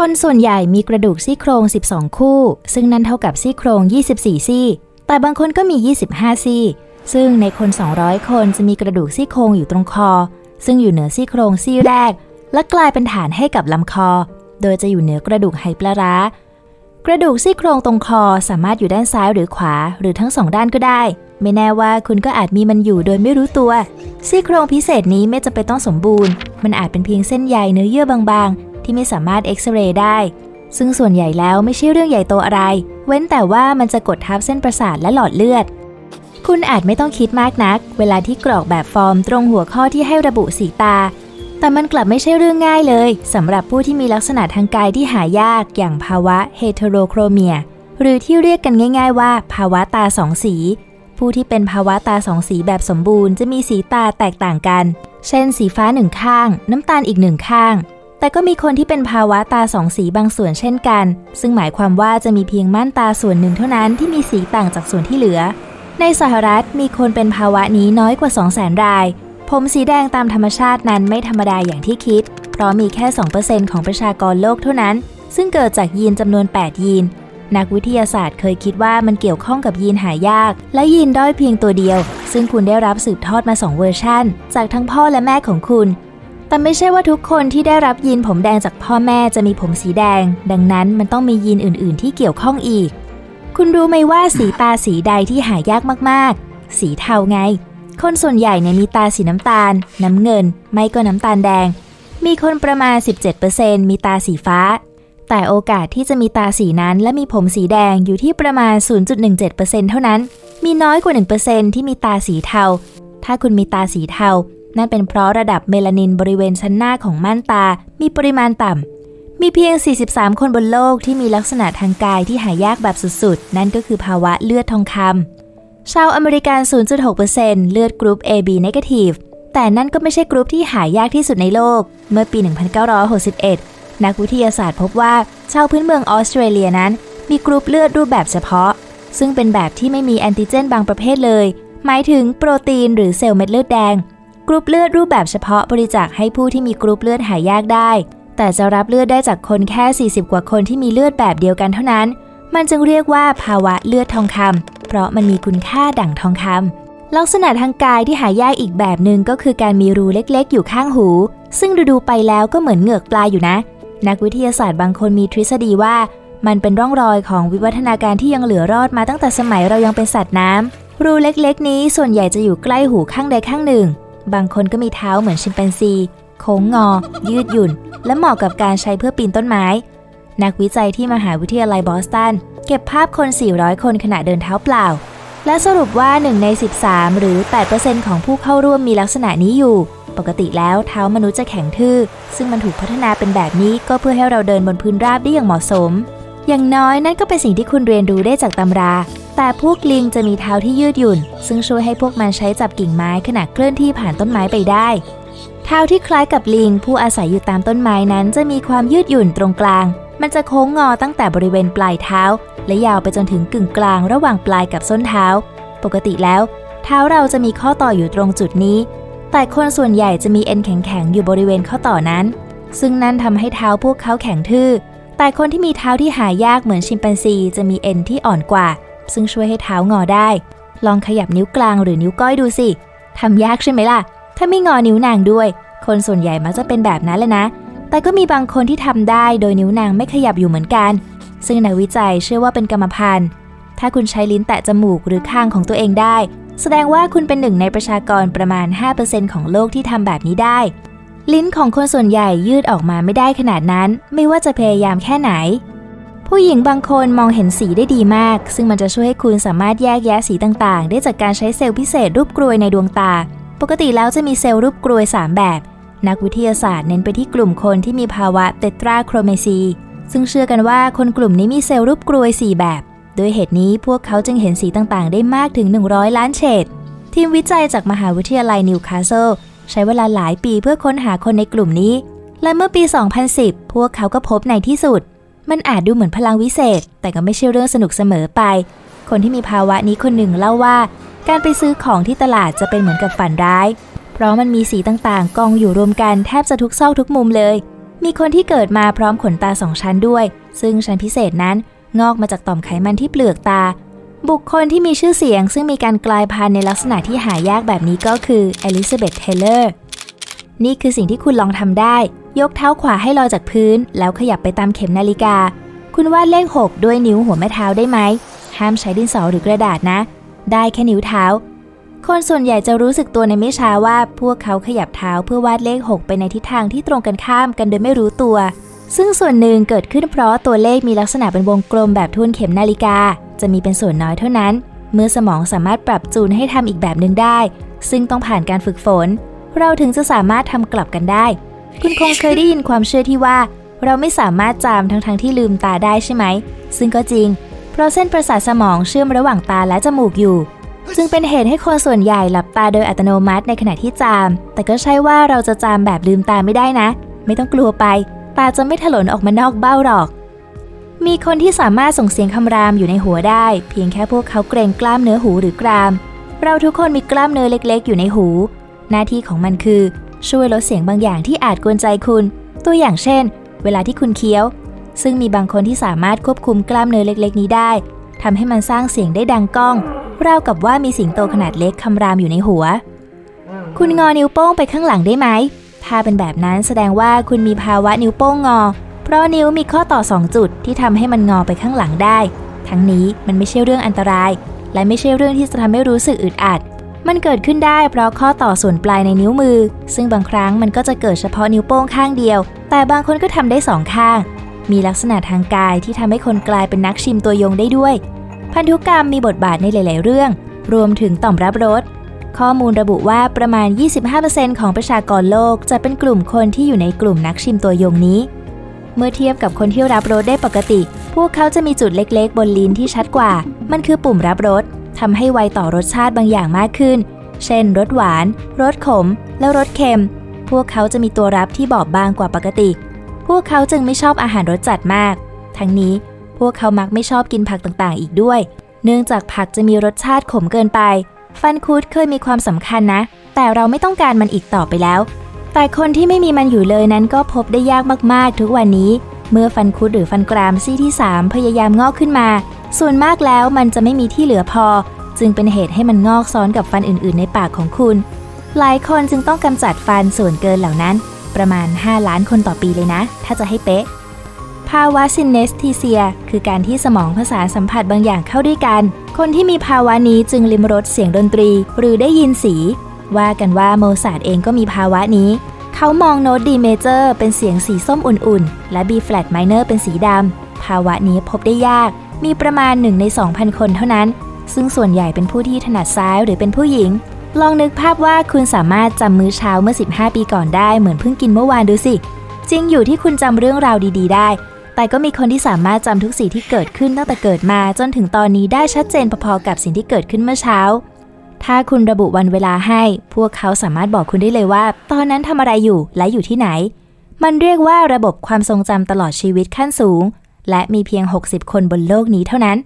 คนส่วนใหญ่มีกระดูกซี่โครง 12 คู่ ซึ่งนั่นเท่ากับซี่โครง 24 ซี่ แต่บางคนก็มี 25 ซี่ ซึ่งในคน 200 คนจะมีกระดูกซี่โครงอยู่ตรงคอ ซึ่งอยู่เหนือซี่โครงซี่แรก และกลายเป็นฐานให้กับลำคอ โดยจะอยู่เหนือกระดูกไหปลาร้ากระดูกซี่โครงตรงคอสามารถอยู่ด้านซ้ายหรือขวา หรือทั้งสองด้านก็ได้ ไม่แน่ว่าคุณก็อาจมีมันอยู่โดยไม่รู้ตัว ซี่โครงพิเศษนี้ไม่จำเป็นต้องสมบูรณ์ มันอาจเป็นเพียงเส้นใยเนื้อเยื่อบางๆ ที่ไม่สามารถเอ็กซเรย์ได้ ซึ่งส่วนใหญ่แล้วไม่ใช่เรื่องใหญ่โตอะไร เว้นแต่ว่ามันจะกดทับเส้นประสาทและหลอดเลือด คุณอาจไม่ต้องคิดมากนัก เวลาที่กรอกแบบฟอร์มตรงหัวข้อที่ให้ระบุสีตา แต่มันกลับไม่ใช่เรื่องง่ายเลยสำหรับผู้ที่มีลักษณะทางกายที่หายากอย่างภาวะเฮเทโรโครเมียหรือที่เรียกกันง่าย ๆ ว่า ภาวะตาสองสี ผู้ที่เป็นภาวะตาสองสีแบบสมบูรณ์จะมีสีตาแตกต่างกัน เช่น สีฟ้าหนึ่งข้าง น้ำตาลอีกหนึ่งข้าง แต่ก็มีคนที่เป็นภาวะตาสองสีบางส่วนเช่นกัน ซึ่งหมายความว่าจะมีเพียงม่านตาส่วนหนึ่งเท่านั้นที่มีสีต่างจากส่วนที่เหลือ ในสหรัฐมีคนเป็นภาวะนี้น้อยกว่า 2 0 0 0 0 0 ราย ผมสีแดงตามธรรมชาตินั้นไม่ธรรมดาอย่างที่คิด เพราะมีแค่ 2%ของประชากรโลกเท่านั้น ซึ่งเกิดจากยีนจำนวน 8 ยีน นักวิทยาศาสตร์เคยคิดว่ามันเกี่ยวข้องกับยีนหายาก และยีนด้อยเพียงตัวเดียว ซึ่งคุณได้รับสืบทอดมา 2 เวอร์ชันจากทั้งพ่อและแม่ของคุณ แต่ไม่ใช่ว่าทุกคนที่ได้รับยีนผมแดงจากพ่อแม่จะมีผมสีแดง ดังนั้นมันต้องมียีนอื่น ๆ ที่เกี่ยวข้องอีก คุณรู้ไหมว่าสีตาสีใดที่หายากมาก ๆ สีเทาไง คนส่วนใหญ่เนี่ยมีตาสีน้ำตาล น้ำเงิน ไม่ก็น้ำตาลแดง มีคนประมาณ 17%มีตาสีฟ้า แต่โอกาสที่จะมีตาสีนั้นและมีผมสีแดงอยู่ที่ประมาณ 0.17%เท่านั้น มีน้อยกว่า 1%ที่มีตาสีเทา ถ้าคุณมีตาสีเทา นั่นเป็นเพราะระดับเมลานินบริเวณชั้นหน้าของม่านตา มีปริมาณต่ำ มีเพียง 43 คนบนโลกที่มีลักษณะทางกายที่หายากแบบสุดๆ นั่นก็คือภาวะเลือดทองคำ ชาวอเมริกัน 0.6%เลือดกรุ๊ป AB negative แต่นั่นก็ไม่ใช่กรุ๊ปที่หายากที่สุดในโลก เมื่อปี 1961 นักวิทยาศาสตร์พบว่าชาวพื้นเมืองออสเตรเลียนั้น มีกรุ๊ปเลือดรูปแบบเฉพาะ ซึ่งเป็นแบบที่ไม่มีแอนติเจนบางประเภทเลย หมายถึงโปรตีนหรือเซลล์เม็ดเลือดแดง กรุ๊ปเลือดรูปแบบเฉพาะบริจาคให้ผู้ที่มีกรุ๊ปเลือดหายากได้ แต่จะรับเลือดได้จากคนแค่ 40 กว่าคนที่มีเลือดแบบเดียวกันเท่านั้น มันจึงเรียกว่าภาวะเลือดทองคำเพราะมันมีคุณค่าดั่งทองคำลักษณะทางกายที่หายากอีกแบบหนึ่งก็คือการมีรูเล็กๆ อยู่ข้างหู ซึ่งดูๆไปแล้วก็เหมือนเหงือกปลาอยู่นะ นักวิทยาศาสตร์บางคนมีทฤษฎีว่า มันเป็นร่องรอยของวิวัฒนาการที่ยังเหลือรอดมาตั้งแต่สมัยเรายังเป็นสัตว์น้ำรูเล็กๆ นี้ส่วนใหญ่จะอยู่ใกล้หูข้างใดข้างหนึ่ง บางคนก็มีเท้าเหมือนชิมแปนซี โค้งงอ ยืดหยุ่น และเหมาะกับการใช้เพื่อปีนต้นไม้ นักวิจัยที่มหาวิทยาลัยบอสตัน เก็บภาพคน 400 คนขณะเดินเท้าเปล่า และสรุปว่า 1 ใน 13 หรือ 8%ของผู้เข้าร่วมมีลักษณะนี้อยู่ ปกติแล้วเท้ามนุษย์จะแข็งทื่อ ซึ่งมันถูกพัฒนาเป็นแบบนี้ก็เพื่อให้เราเดินบนพื้นราบได้อย่างเหมาะสม อย่างน้อยนั่นก็เป็นสิ่งที่คุณเรียนรู้ได้จากตำรา แต่พวกลิงจะมีเท้าที่ยืดหยุ่น ซึ่งช่วยให้พวกมันใช้จับกิ่งไม้ขณะเคลื่อนที่ผ่านต้นไม้ไปได้ เท้าที่คล้ายกับลิง ผู้อาศัยอยู่ตามต้นไม้นั้นจะมีความยืดหยุ่นตรงกลาง มันจะโค้งงอตั้งแต่บริเวณปลายเท้า และยาวไปจนถึงกึ่งกลางระหว่างปลายกับส้นเท้า ปกติแล้ว เท้าเราจะมีข้อต่ออยู่ตรงจุดนี้ แต่คนส่วนใหญ่จะมีเอ็นแข็งๆอยู่บริเวณข้อต่อนั้น ซึ่งนั่นทำให้เท้าพวกเขาแข็งทื่อ แต่คนที่มีเท้าที่หายากเหมือนชิมแปนซี จะมีเอ็นที่อ่อนกว่า ซึ่งช่วยให้เท้างอได้ ลองขยับนิ้วกลางหรือนิ้วก้อยดูสิทำยากใช่ไหมล่ะ ถ้าไม่งอนิ้วนางด้วย คนส่วนใหญ่มักจะเป็นแบบนั้นแหละนะ แต่ก็มีบางคนที่ทำได้โดยนิ้วนางไม่ขยับอยู่เหมือนกัน ซึ่งนักวิจัยเชื่อว่าเป็นกรรมพันธุ์ ถ้าคุณใช้ลิ้นแตะจมูกหรือคางของตัวเองได้ แสดงว่าคุณเป็นหนึ่งในประชากรประมาณ 5%ของโลกที่ทำแบบนี้ได้ ลิ้นของคนส่วนใหญ่ยืดออกมาไม่ได้ขนาดนั้น ไม่ว่าจะพยายามแค่ไหน ผู้หญิงบางคนมองเห็นสีได้ดีมาก ซึ่งมันจะช่วยให้คุณสามารถแยกแยะสีต่างๆ ได้จากการใช้เซลล์พิเศษรูปกรวยในดวงตา ปกติแล้วจะมีเซลล์รูปกรวย 3 แบบ นักวิทยาศาสตร์เน้นไปที่กลุ่มคนที่มีภาวะเตตราโครเมซี ซึ่งเชื่อกันว่าคนกลุ่มนี้มีเซลล์รูปกรวย 4 แบบโดยเหตุนี้พวกเขาจึงเห็นสีต่างๆ ได้มากถึง 100 ล้านเฉดทีมวิจัยจากมหาวิทยาลัยนิวคาสเซิล ใช้เวลาหลายปีเพื่อค้นหาคนในกลุ่มนี้ และเมื่อปี 2010 พวกเขาก็พบในที่สุด มันอาจดูเหมือนพลังวิเศษ แต่ก็ไม่ใช่เรื่องสนุกเสมอไป คนที่มีภาวะนี้คนหนึ่งเล่าว่า การไปซื้อของที่ตลาดจะเป็นเหมือนกับฝันร้าย เพราะมันมีสีต่างๆ กองอยู่รวมกันแทบจะทุกซอกทุกมุมเลย มีคนที่เกิดมาพร้อมขนตาสองชั้นด้วย ซึ่งชั้นพิเศษนั้นงอกมาจากต่อมไขมันที่เปลือกตา บุคคลที่มีชื่อเสียงซึ่งมีการกลายพันธุ์ในลักษณะที่หายากแบบนี้ก็คืออลิซาเบธเทเลอร์นี่คือสิ่งที่คุณลองทำได้ ยกเท้าขวาให้ลอยจากพื้น แล้วขยับไปตามเข็มนาฬิกา คุณวาดเลข 6 ด้วยนิ้วหัวแม่เท้าได้ไหม ห้ามใช้ดินสอหรือกระดาษนะ ได้แค่นิ้วเท้า คนส่วนใหญ่จะรู้สึกตัวในไม่ช้าว่าพวกเขาขยับเท้าเพื่อวาดเลข 6 ไปในทิศทางที่ตรงกันข้ามกันโดยไม่รู้ตัว ซึ่งส่วนหนึ่งเกิดขึ้นเพราะตัวเลขมีลักษณะเป็นวงกลมแบบทวนเข็มนาฬิกา จะมีเป็นส่วนน้อยเท่านั้น เมื่อสมองสามารถปรับจูนให้ทำอีกแบบหนึ่งได้ ซึ่งต้องผ่านการฝึกฝน เราถึงจะสามารถทำกลับกันได้ คุณคงเคยได้ยินความเชื่อที่ว่า เราไม่สามารถจำทั้งๆทที่ลืมตาได้ใช่ไหม ซึ่งก็จริง เพราะเส้นประสาทสมองเชื่อมระหว่างตาและจมูกอยู่ จึงเป็นเหตุให้คนส่วนใหญ่หลับตาโดยอัตโนมัติในขณะที่จาม แต่ก็ใช่ว่าเราจะจามแบบลืมตาไม่ได้นะ ไม่ต้องกลัวไป ตาจะไม่ถลนออกมานอกเบ้าหรอก มีคนที่สามารถส่งเสียงคำรามอยู่ในหัวได้ เพียงแค่พวกเขาเกรงกล้ามเนื้อหูหรือกราม เราทุกคนมีกล้ามเนื้อเล็กๆ อยู่ในหู หน้าที่ของมันคือ ช่วยลดเสียงบางอย่างที่อาจกวนใจคุณ ตัวอย่างเช่น เวลาที่คุณเคี้ยว ซึ่งมีบางคนที่สามารถควบคุมกล้ามเนื้อเล็ก ๆ นี้ได้ทำให้มันสร้างเสียงได้ดังก้องราวกับว่ามีสิงโตขนาดเล็กคำรามอยู่ในหัว คุณงอนิ้วโป้งไปข้างหลังได้ไหม ถ้าเป็นแบบนั้นแสดงว่าคุณมีภาวะนิ้วโป้งงอ เพราะนิ้วมีข้อต่อ 2 จุดที่ทำให้มันงอไปข้างหลังได้ ทั้งนี้มันไม่ใช่เรื่องอันตราย และไม่ใช่เรื่องที่จะทำให้รู้สึกอึดอัด มันเกิดขึ้นได้เพราะข้อต่อส่วนปลายในนิ้วมือ ซึ่งบางครั้งมันก็จะเกิดเฉพาะนิ้วโป้งข้างเดียว แต่บางคนก็ทำได้สองข้าง มีลักษณะทางกายที่ทำให้คนกลายเป็นนักชิมตัวยงได้ด้วย พันธุกรรมมีบทบาทในหลาย ๆ เรื่อง รวมถึงต่อมรับรสข้อมูลระบุว่าประมาณ 25%ของประชากรโลกจะเป็นกลุ่มคนที่อยู่ในกลุ่มนักชิมตัวยงนี้ เมื่อเทียบกับคนที่รับรสได้ปกติ พวกเขาจะมีจุดเล็กๆ บนลิ้นที่ชัดกว่า มันคือปุ่มรับรสทำให้ไวต่อรสชาติบางอย่างมากขึ้น เช่นรสหวาน รสขม และรสเค็ม พวกเขาจะมีตัวรับที่บอบบางกว่าปกติ พวกเขาจึงไม่ชอบอาหารรสจัดมาก ทั้งนี้พวกเขามักไม่ชอบกินผักต่างๆ อีกด้วย เนื่องจากผักจะมีรสชาติขมเกินไป ฟันคุดเคยมีความสำคัญนะ แต่เราไม่ต้องการมันอีกต่อไปแล้ว แต่คนที่ไม่มีมันอยู่เลยนั้นก็พบได้ยากมากๆ ทุกวันนี้ เมื่อฟันคุดหรือฟันกรามซี่ที่ 3 พยายามงอกขึ้นมา ส่วนมากแล้วมันจะไม่มีที่เหลือพอ จึงเป็นเหตุให้มันงอกซ้อนกับฟันอื่น ๆ ในปากของคุณ หลายคนจึงต้องกำจัดฟันส่วนเกินเหล่านั้น ประมาณ 5 ล้านคนต่อปีเลยนะ ถ้าจะให้เป๊ะ ภาวะซินเนสทีเซีย คือการที่สมองผสานสัมผัสบางอย่างเข้าด้วยกัน คนที่มีภาวะนี้จึงลิมรสเสียงดนตรี หรือได้ยินสี ว่ากันว่าโมซาร์ทเองก็มีภาวะนี้ เขามองโน้ตดีเมเจอร์เป็นเสียงสีส้มอุ่นๆ และ B flat minor เป็นสีดำ ภาวะนี้พบได้ยาก มีประมาณ1ใน 2,000 คนเท่านั้น ซึ่งส่วนใหญ่เป็นผู้ที่ถนัดซ้ายหรือเป็นผู้หญิง ลองนึกภาพว่าคุณสามารถจำมื้อเช้าเมื่อ 15 ปีก่อนได้เหมือนเพิ่งกินเมื่อวานดูสิ จริงอยู่ที่คุณจำเรื่องราวดีๆ ได้แต่ก็มีคนที่สามารถจำทุกสิ่งที่เกิดขึ้นตั้งแต่เกิดมาจนถึงตอนนี้ได้ชัดเจนพอๆกับสิ่งที่เกิดขึ้นเมื่อเช้า ถ้าคุณระบุวันเวลาให้ พวกเขาสามารถบอกคุณได้เลยว่า ตอนนั้นทำอะไรอยู่และอยู่ที่ไหน มันเรียกว่าระบบความทรงจำตลอดชีวิตขั้นสูง และมีเพียง 60 คนบนโลกนี้เท่านั้น